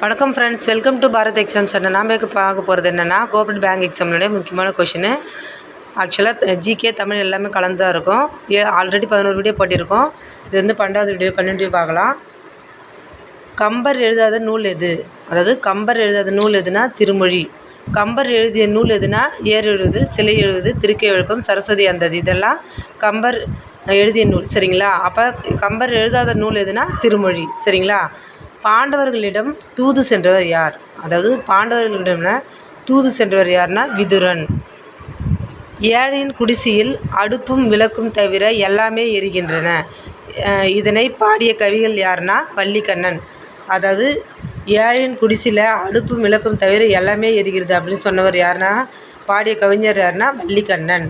வணக்கம் friends welcome to Bharat exam centre நாம் இப்போ பார்க்க போகிறது என்னென்னா கோஆப்ரேட் பேங்க் எக்ஸாம்னுடைய முக்கியமான கொஷின் ஆக்சுவலாக ஜிகே தமிழ் எல்லாமே கலந்து தான் இருக்கும். ஏ ஆல்ரெடி பதினோரு வீடியோ போட்டிருக்கோம். இது வந்து பன்னெண்டாவது வீடியோ கண்டினியூ பார்க்கலாம். கம்பர் எழுதாத நூல் எது? அதாவது கம்பர் எழுதாத நூல் எதுனா திருமொழி. கம்பர் எழுதிய நூல் எதுனா ஏர் எழுது சிலை எழுது திருக்கை எழுக்கம் சரஸ்வதி அந்தது. இதெல்லாம் கம்பர் எழுதிய நூல். சரிங்களா? அப்போ கம்பர் எழுதாத நூல் எதுனா திருமொழி. சரிங்களா? பாண்டவர்களிடம் தூது சென்றவர் யார்? அதாவது பாண்டவர்களிடம்னா தூது சென்றவர் யார்னா விதுரன். ஏழையின் குடிசையில் அடுப்பும் விளக்கும் தவிர எல்லாமே எரிகின்றன. இதனை பாடிய கவிகள் யாருன்னா வள்ளிக்கண்ணன். அதாவது ஏழையின் குடிசையில் அடுப்பும் விளக்கும் தவிர எல்லாமே எரிகிறது அப்படின்னு சொன்னவர் யாருன்னா பாடிய கவிஞர் யாருன்னா வள்ளிக்கண்ணன்.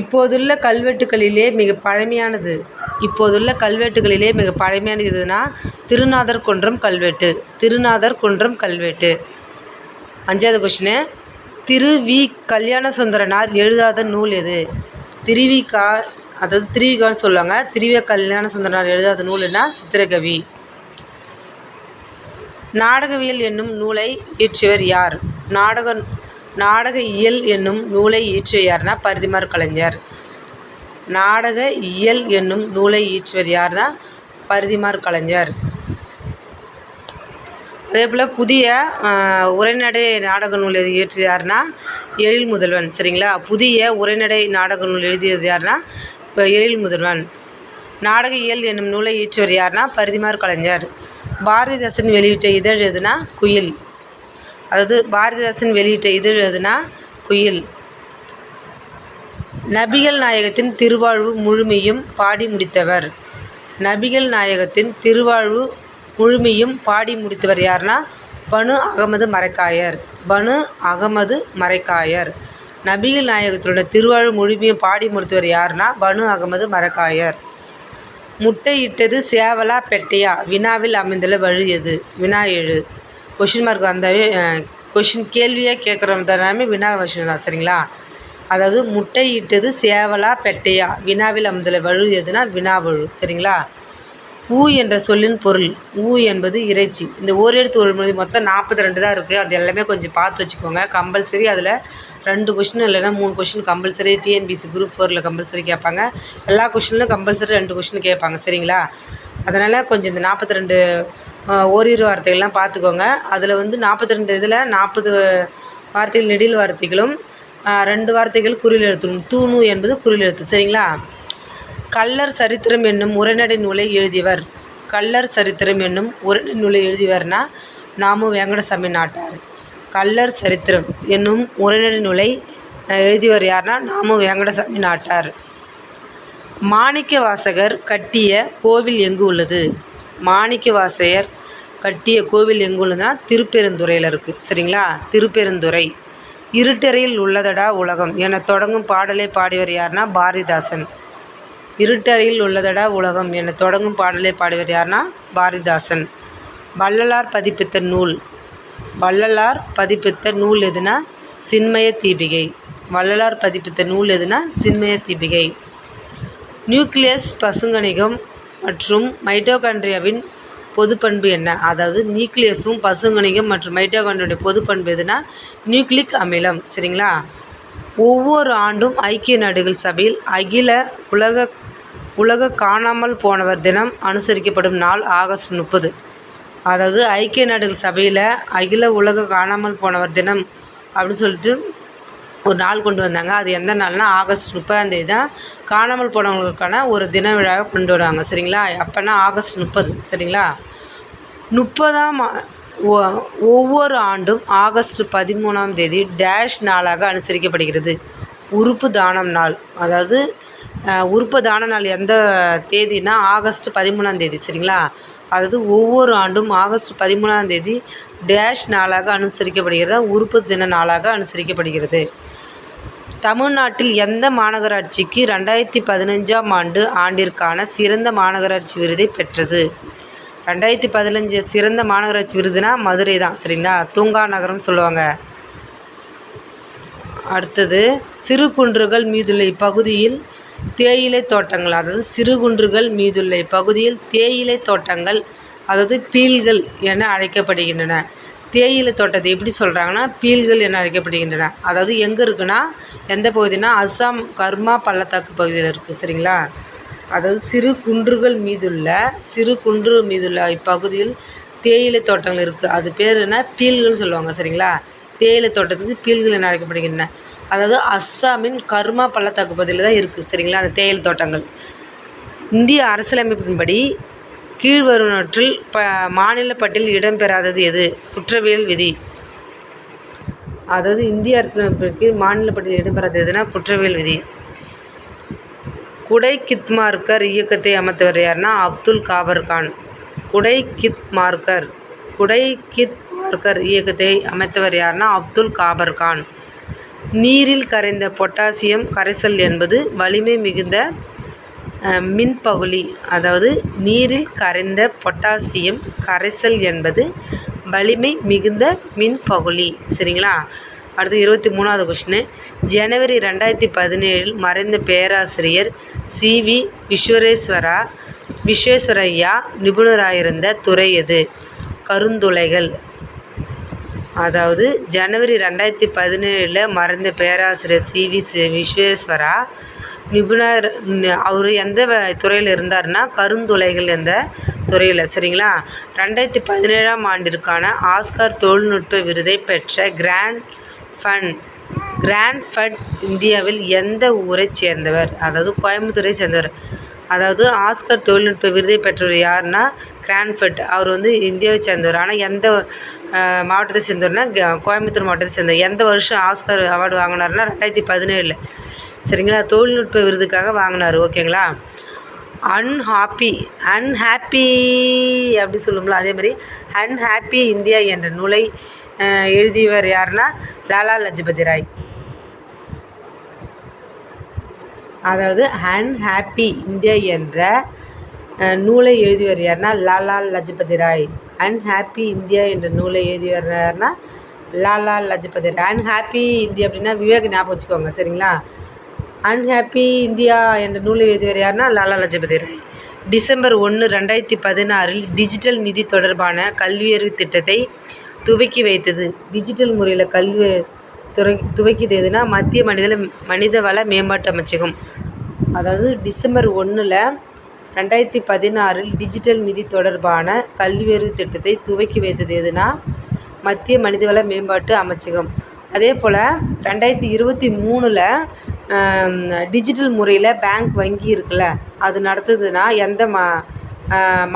இப்போதுள்ள கல்வெட்டுகளிலே மிக பழமையானது இப்போதுள்ள கல்வெட்டுகளிலே மிக பழமையானது எதுனா? திருநாதர் குன்றம் கல்வெட்டு. திருநாதர் குன்றம் கல்வெட்டு. அஞ்சாவது கொஷினு திரு வி. கல்யாண சுந்தரனார் எழுதாத நூல் எது? திருவிகா அதாவது திருவிகான்னு சொல்லுவாங்க. திருவிக கல்யாண சுந்தரனார் எழுதாத நூலுன்னா சித்திரகவி. நாடகவியல் என்னும் நூலை இயற்றியவர் யார்? நாடக நாடக இயல் என்னும் நூலை இயற்றியவர் யார்னா? பரிதிமார் கலைஞர். நாடக இயல் என்னும் நூலை இயற்றியவர் யார்னா பரிதிமார் கலைஞர். அதே போல் புதிய உரைநடை நாடக நூல் எது இயற்றியது யாருன்னா எழில் முதல்வன். சரிங்களா? புதிய உரைநடை நாடக நூல் எழுதியது யாருன்னா இப்போ எழில் முதல்வன். நாடக இயல் என்னும் நூலை இயற்றியவர் யாருன்னா பரிதிமார் கலைஞர். பாரதிதாசன் வெளியிட்ட இதழ் எதுனா குயில். அதாவது பாரதிதாசன் வெளியிட்ட இதழ் எதுனா குயில். நபிகள் நாயகத்தின் திருவாழ்வு முழுமையும் பாடி முடித்தவர். நபிகள் நாயகத்தின் திருவாழ்வு முழுமையும் பாடி முடித்தவர் யார்னா? பனு அகமது மரைக்காயர். பனு அகமது மரைக்காயர். நபிகள் நாயகத்தோட திருவாழ்வு முழுமையும் பாடி முடித்தவர் யாருன்னா பனு அகமது மரைக்காயர். முட்டையிட்டது சேவலா பெட்டையா? வினாவில் அமைந்துள்ள வழி எது? வினா எழு கொஷின் மார்க் வந்தாவே கொஷின் கேள்வியாக கேட்குறோம். தானே வினா கொஷின் தான் சரிங்களா? அதாவது முட்டையிட்டது சேவலா பெட்டையா? வினாவில் அமுதலை வழு எதுனா வினாவழு சரிங்களா? ஊ என்ற சொல்லின் பொருள். ஊ என்பது இறைச்சி. இந்த ஓரெழுத்து ஒரு மொழி மொத்தம் நாற்பத்தி ரெண்டு தான் இருக்குது அது எல்லாமே கொஞ்சம் பார்த்து வச்சுக்கோங்க. கம்பல்சரி அதில் ரெண்டு கொஷின் இல்லைன்னா மூணு கொஷின் கம்பல்சரி. டிஎன்பிசி குரூப் ஃபோரில் கம்பல்சரி கேட்பாங்க. எல்லா கொஷின்லையும் கம்பல்சரி ரெண்டு கொஷின் கேட்பாங்க சரிங்களா? அதனால் கொஞ்சம் இந்த நாற்பத்தி ரெண்டு ஓரிரு வார்த்தைகள்லாம் பார்த்துக்கோங்க. அதில் வந்து நாற்பத்தி ரெண்டு இதில் நாற்பது வார்த்தைகள் நெடில் வார்த்தைகளும் ரெண்டு வார்த்தைகள் குறில் எழுத்தும். தூணு என்பது குறில் எழுத்து. சரிங்களா? கல்லர் சரித்திரம் என்னும் உரைநடை நூலை எழுதியவர். கல்லர் சரித்திரம் என்னும் உரைநடை நூலை எழுதியவர்னா நாமு வெங்கடசாமி நாட்டார். கல்லர் சரித்திரம் என்னும் உரைநடை நூலை எழுதியவர் யார்னா நாமு வெங்கடசாமி நாட்டார். மாணிக்க வாசகர் கட்டிய கோவில் எங்கு உள்ளது? மாணிக்க வாசகர் கட்டிய கோவில் எங்கு உள்ளதுன்னா திருப்பெருந்துறையில் இருக்குது சரிங்களா? திருப்பெருந்துறை. இருட்டறையில் உள்ளதடா உலகம் என தொடங்கும் பாடலை பாடியவர் யாருன்னா பாரதிதாசன். இருட்டறையில் உள்ளதடா உலகம் என தொடங்கும் பாடலை பாடியவர் யாருன்னா பாரதிதாசன். வள்ளலார் பதிப்பித்த நூல். வள்ளலார் பதிப்பித்த நூல் எதுனா சின்மய தீபிகை. வள்ளலார் பதிப்பித்த நூல் எதுனா சின்மய தீபிகை. நியூக்ளியஸ் பசுங்கணிகம் மற்றும் மைட்டோகாண்ட்ரியாவின் பொதுப்பண்பு என்ன? அதாவது நியூக்ளியஸும் பசுங்கணிகம் மற்றும் மைட்டோகாண்ட்ரியாவுடைய பொதுப்பண்பு எதுனா? நியூக்ளிக் அமிலம். சரிங்களா? ஒவ்வொரு ஆண்டும் ஐக்கிய நாடுகள் சபையில் அகில உலக உலக காணாமல் போனவர் தினம் அனுசரிக்கப்படும் நாள் ஆகஸ்ட் முப்பது. அதாவது ஐக்கிய நாடுகள் சபையில் அகில உலக காணாமல் போனவர் தினம் அப்படின்னு சொல்லிட்டு ஒரு நாள் கொண்டு வந்தாங்க. அது எந்த நாள்னா ஆகஸ்ட் முப்பதாம் தேதி தான் காணாமல் போனவங்களுக்கான ஒரு தின விழாவை கொண்டு வருவாங்க சரிங்களா? அப்போனா ஆகஸ்ட் முப்பது. சரிங்களா? முப்பதாம் ஒவ்வொரு ஆண்டும் ஆகஸ்ட் பதிமூணாம் தேதி டேஷ் நாளாக அனுசரிக்கப்படுகிறது. உறுப்பு தானம் நாள். அதாவது உறுப்பு தான நாள் எந்த தேதினா ஆகஸ்ட் பதிமூணாம் தேதி சரிங்களா? அதாவது ஒவ்வொரு ஆண்டும் ஆகஸ்ட் பதிமூணாம் தேதி டேஷ் நாளாக அனுசரிக்கப்படுகிறது உறுப்பு தின நாளாக அனுசரிக்கப்படுகிறது. தமிழ்நாட்டில் எந்த மாநகராட்சிக்கு ரெண்டாயிரத்தி பதினஞ்சாம் ஆண்டு ஆண்டிற்கான சிறந்த மாநகராட்சி விருதை பெற்றது? ரெண்டாயிரத்தி பதினஞ்சு சிறந்த மாநகராட்சி விருதுனா மதுரை தான் சரிங்களா? தூங்கா நகரம் சொல்லுவாங்க. அடுத்தது சிறு குன்றுகள் மீதுள்ள இப்பகுதியில் தேயிலை தோட்டங்கள் அதாவது சிறு குன்றுகள் மீதுள்ள இப்பகுதியில் தேயிலை தோட்டங்கள் அதாவது பீல்கள் என அழைக்கப்படுகின்றன. தேயிலை தோட்டத்தை எப்படி சொல்கிறாங்கன்னா பீல்கள் என அழைக்கப்படுகின்றன. அதாவது எங்கே இருக்குன்னா எந்த பகுதினா அஸ்ஸாம் கர்மா பள்ளத்தாக்கு பகுதியில் இருக்குது சரிங்களா? அதாவது சிறு குன்றுகள் மீதுள்ள சிறு குன்று மீதுள்ள இப்பகுதியில் தேயிலை தோட்டங்கள் இருக்குது அது பேர் என்ன? பீல்கள்னு சொல்லுவாங்க சரிங்களா? தேயிலை தோட்டத்துக்கு பீல்கள் என அழைக்கப்படுகின்றன. அதாவது அஸ்ஸாமின் கர்மா பள்ளத்தாக்கு பகுதியில் தான் இருக்குது சரிங்களா? அந்த தேயிலை தோட்டங்கள். இந்திய அரசியலமைப்பின்படி கீழ்வருவனவற்றில் ப மாநில பட்டியலில் இடம்பெறாதது எது? குற்றவியல் விதி. அதாவது இந்திய அரசியலமைப்பிற்கு மாநில பட்டியலில் இடம்பெறாதது எதுனா குற்றவியல் விதி. குடை கித்மார்க்கர் இயக்கத்தை அமைத்தவர் யாருன்னா அப்துல் காபர் கான். குடை கித் மார்க்கர் குடை கித் மார்க்கர் இயக்கத்தை அமைத்தவர் யாருன்னா அப்துல் காபர் கான். நீரில் கரைந்த பொட்டாசியம் கரைசல் என்பது வலிமை மிகுந்த மின்பகுளி அதாவது நீரில் கரைந்த பொட்டாசியம் கரைசல் என்பது வலிமை மிகுந்த மின்பகுளி சரிங்களா? அடுத்து இருபத்தி மூணாவது கொஷினு ஜனவரி ரெண்டாயிரத்தி பதினேழில் மறைந்த பேராசிரியர் சி. வி. விஸ்வரேஸ்வரா விஸ்வேஸ்வரய்யா நிபுணராயிருந்த துறை எது? கருந்துளைகள். அதாவது ஜனவரி ரெண்டாயிரத்தி பதினேழில் மறைந்த பேராசிரியர் சி. வி. விஸ்வேஸ்வரா நிபுணர் அவர் எந்த துறையில் இருந்தார்னா கருந்துளைகள் எந்த துறையில் சரிங்களா? ரெண்டாயிரத்தி பதினேழாம் ஆண்டிற்கான ஆஸ்கார் தொழில்நுட்ப விருதை பெற்ற கிராண்ட் ஃபன் கிராண்ட் ஃபட் இந்தியாவில் எந்த ஊரைச் சேர்ந்தவர்? அதாவது கோயம்புத்தூரை சேர்ந்தவர். அதாவது ஆஸ்கர் தொழில்நுட்ப விருதை பெற்றவர் யாருன்னா கிராண்ட்ஃபட் அவர் வந்து இந்தியாவை சேர்ந்தவர். ஆனால் எந்த மாவட்டத்தை சேர்ந்தவர்னா கோயம்புத்தூர் மாவட்டத்தை சேர்ந்தவர். எந்த வருஷம் ஆஸ்கர் அவார்டு வாங்கினார்னா ரெண்டாயிரத்தி பதினேழில். சரிங்களா? தொழில்நுட்ப விருதுக்காக வாங்கினார். ஓகேங்களா? அன்ஹாப்பி அன்ஹாப்பி அப்படி சொல்லும்ல அதே மாதிரி அன்ஹாப்பி இந்தியா என்ற நூலை எழுதியவர் யாருன்னா லாலா லஜபதி ராய். அதாவது அன்ஹாப்பி இந்தியா என்ற நூலை எழுதியவர் யாருன்னா லாலா லஜபதி ராய். அன்ஹாப்பி இந்தியா என்ற நூலை எழுதியவர் யாருன்னா லாலா லஜபதி ராய். அன்ஹாப்பி இந்தியா அப்படின்னா விவேக் ஞாபகம் வச்சுக்கோங்க சரிங்களா? அன்ஹாப்பி இந்தியா என்ற நூலை எழுதியவர் யாருன்னா லாலா லஜபதி ராய். டிசம்பர் ஒன்று ரெண்டாயிரத்தி பதினாறில் டிஜிட்டல் நிதி தொடர்பான கல்வியறிவு திட்டத்தை துவக்கி வைத்தது. டிஜிட்டல் முறையில் கல்வி துறை துவக்கியது எதுனா மத்திய மனிதல மனிதவள மேம்பாட்டு அமைச்சகம். அதாவது டிசம்பர் ஒன்றில் ரெண்டாயிரத்தி பதினாறில் டிஜிட்டல் நிதி தொடர்பான கல்வியறிவு திட்டத்தை துவக்கி வைத்தது எதுனா மத்திய மனிதவள மேம்பாட்டு அமைச்சகம். அதே போல் ரெண்டாயிரத்தி இருபத்தி மூணில் டிஜிட்டல் முறையில் பேங்க் வங்கி இருக்குல்ல அது நடத்துதுன்னா எந்த மா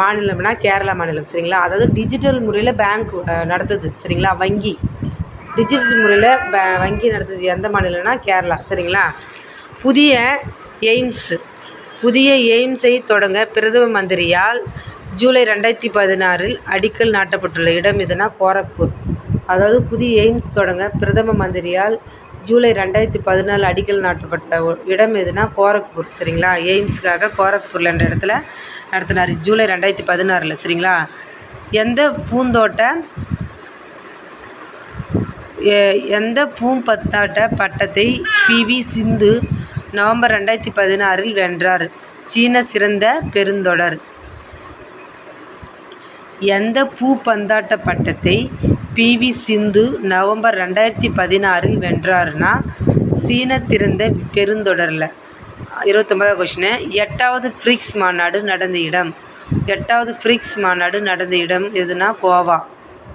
மாநிலம்னா கேரளா மாநிலம் சரிங்களா? அதாவது டிஜிட்டல் முறையில் பேங்க் நடத்துது சரிங்களா? வங்கி. டிஜிட்டல் முறையில் வங்கி நடத்துது எந்த மாநிலம்னா கேரளா சரிங்களா? புதிய எய்ம்ஸ் புதிய எய்ம்ஸை தொடங்க பிரதம மந்திரியால் ஜூலை ரெண்டாயிரத்தி பதினாறில் அடிக்கல் நாட்டப்பட்டுள்ள இடம் எதுனா கோரக்பூர். அதாவது புதிய எய்ம்ஸ் தொடங்க பிரதம மந்திரியால் ஜூலை ரெண்டாயிரத்தி பதினாலு அடிக்கல் நாட்டப்பட்ட இடம் எதுனா கோரக்பூர் சரிங்களா? எய்ம்ஸுக்காக கோரக்பூரில் என்ற இடத்துல நடத்தினார் ஜூலை ரெண்டாயிரத்தி பதினாறில் சரிங்களா? எந்த பூந்தோட்ட எந்த பூம்பந்தாட்ட பட்டத்தை பிவி சிந்து நவம்பர் ரெண்டாயிரத்தி பதினாறில் வென்றார்? சீன சிறந்த பெருந்தொடர். எந்த பூப்பந்தாட்ட பட்டத்தை பிவி சிந்து நவம்பர் ரெண்டாயிரத்தி பதினாறில் வென்றார்னா சீன திறந்த பெருந்தொடரில். இருபத்தொம்பதாவது கொஷினு எட்டாவது ஃப்ரிக்ஸ் மாநாடு நடந்த இடம். எட்டாவது ஃப்ரிக்ஸ் மாநாடு நடந்த இடம் எதுனா கோவா.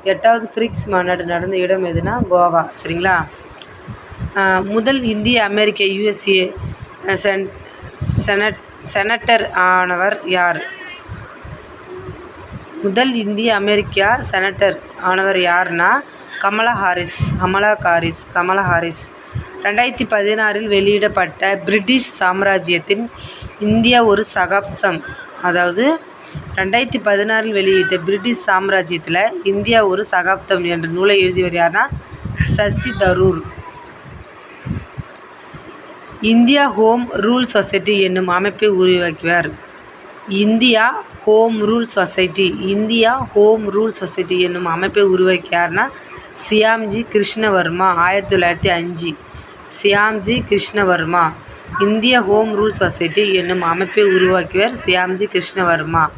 எட்டாவது ஃப்ரிக்ஸ் மாநாடு நடந்த இடம் எதுனா கோவா சரிங்களா? முதல் இந்திய அமெரிக்க யுஎஸ்ஏ சென் செனட் செனட்டர் ஆனவர் யார்? முதல் இந்திய அமெரிக்கா செனட்டர் ஆனவர் யார்னா Kamala Harris Kamala Harris Kamala Harris. ரெண்டாயிரத்தி பதினாறில் வெளியிடப்பட்ட பிரிட்டிஷ் சாம்ராஜ்யத்தின் இந்தியா ஒரு சகாப்தம் அதாவது ரெண்டாயிரத்தி பதினாறில் வெளியிட்ட பிரிட்டிஷ் சாம்ராஜ்யத்தில் இந்தியா ஒரு சகாப்தம் என்ற நூலை எழுதியவர் யாருன்னா Shashi Tharoor. India home rule society என்னும் அமைப்பை உருவாக்கியவர். India home rule society India home rule society என்னும் அமைப்பை உருவாக்கியார்னா சியாம்ஜி கிருஷ்ணவர்மா ஆயிரத்தி தொள்ளாயிரத்தி அஞ்சு. சியாம்ஜி கிருஷ்ணவர்மா. இந்திய ஹோம் ரூல் சொசைட்டி என்னும் அமைப்பை உருவாக்கியவர் சியாம்ஜி கிருஷ்ணவர்மா.